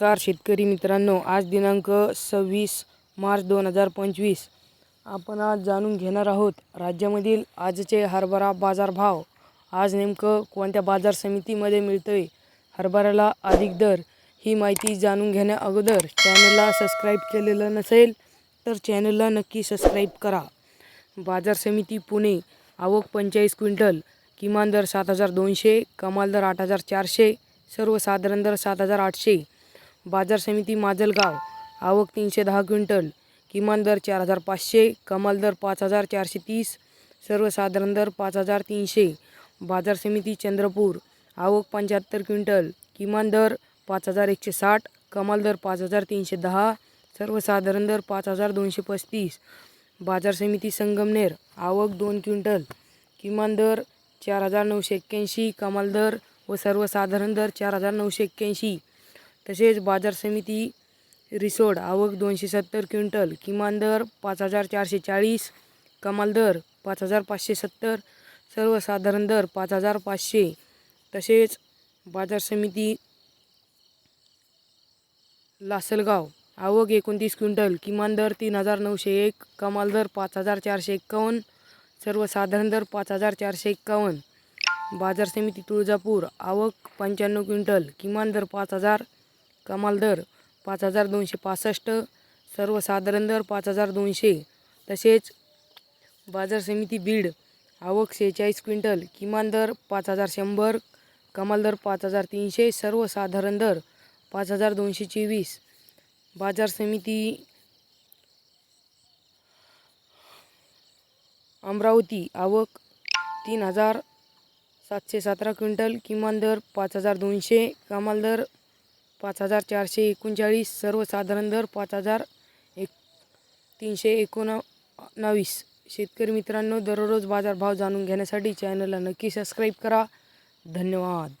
नमस्कार शेतकरी मित्रांनो. आज दिनांक सव्वीस मार्च दोन हजार पंचवीस. आपण आज जाणून घेणार आहोत राज्यामधील आजचे हरभरा बाजारभाव. आज नेमकं कोणत्या बाजार समितीमध्ये मिळतं आहे हरभऱ्याला अधिक दर ही माहिती जाणून घेण्या अगोदर चॅनलला सबस्क्राईब केलेलं नसेल तर चॅनलला नक्की सबस्क्राईब करा. बाजार समिती पुणे आवक पंचेचाळीस क्विंटल किमान दर सात हजार दोनशे कमाल दर आठ हजार चारशे सर्वसाधारण दर सात हजार आठशे बाजार समिती माजलगाव. आवक तीनशे दहा क्विंटल. किमान दर चार हजार पाचशे कमाल दर पाच हजार चारशे तीस सर्वसाधारण दर पाच हजार तीनशे. बाजार समिती चंद्रपूर. आवक पंच्याहत्तर क्विंटल. किमान दर पाच हजार एकशे साठ कमाल दर पाच हजार तीनशे दहा सर्वसाधारण दर पाच हजार दोनशे पस्तीस. बाजार समिती संगमनेर. आवक दोन क्विंटल. किमान दर चार हजार नऊशे एक्क्याऐंशी कमाल दर व सर्वसाधारण दर चार हजार नऊशे एक्क्याऐंशी. तसेच बाजार समिती रिसोड आवक दोनशे सत्तर क्विंटल किमान दर पाच हजार चारशे चाळीस कमाल दर पाच हजार पाचशे सत्तर सर्वसाधारण दर पाच हजार पाचशे. तसेच बाजार समिती लासलगाव आवक एकोणतीस क्विंटल किमान दर तीन हजार नऊशे एक कमाल दर पाच हजार चारशे एक्कावन्न सर्वसाधारण दर पाच हजार चारशे एक्कावन्न बाजार समिती तुळजापूर आवक पंच्याण्णव क्विंटल किमान दर पाच हजार कमाल दर पाच हजार दोनशे पासष्ट सर्वसाधारण दर पाच हजार दोनशे. तसेच बाजार समिती बीड आवक सेहेचाळीस क्विंटल किमान दर पाच हजार शंभर कमाल दर पाच हजार तीनशे सर्वसाधारण दर पाच हजार दोनशे चोवीस. बाजार समिती अमरावती आवक तीन हजार सातशे सतरा क्विंटल किमान दर पाच हजार दोनशे कमाल दर पाच हजार चारशे एकोणचाळीस सर्वसाधारण दर पाच हजार एक तीनशे एकोणावीस शेतकरी मित्रांनो दररोज बाजारभाव जाणून घेण्यासाठी चॅनलला नक्की सबस्क्राईब करा. धन्यवाद.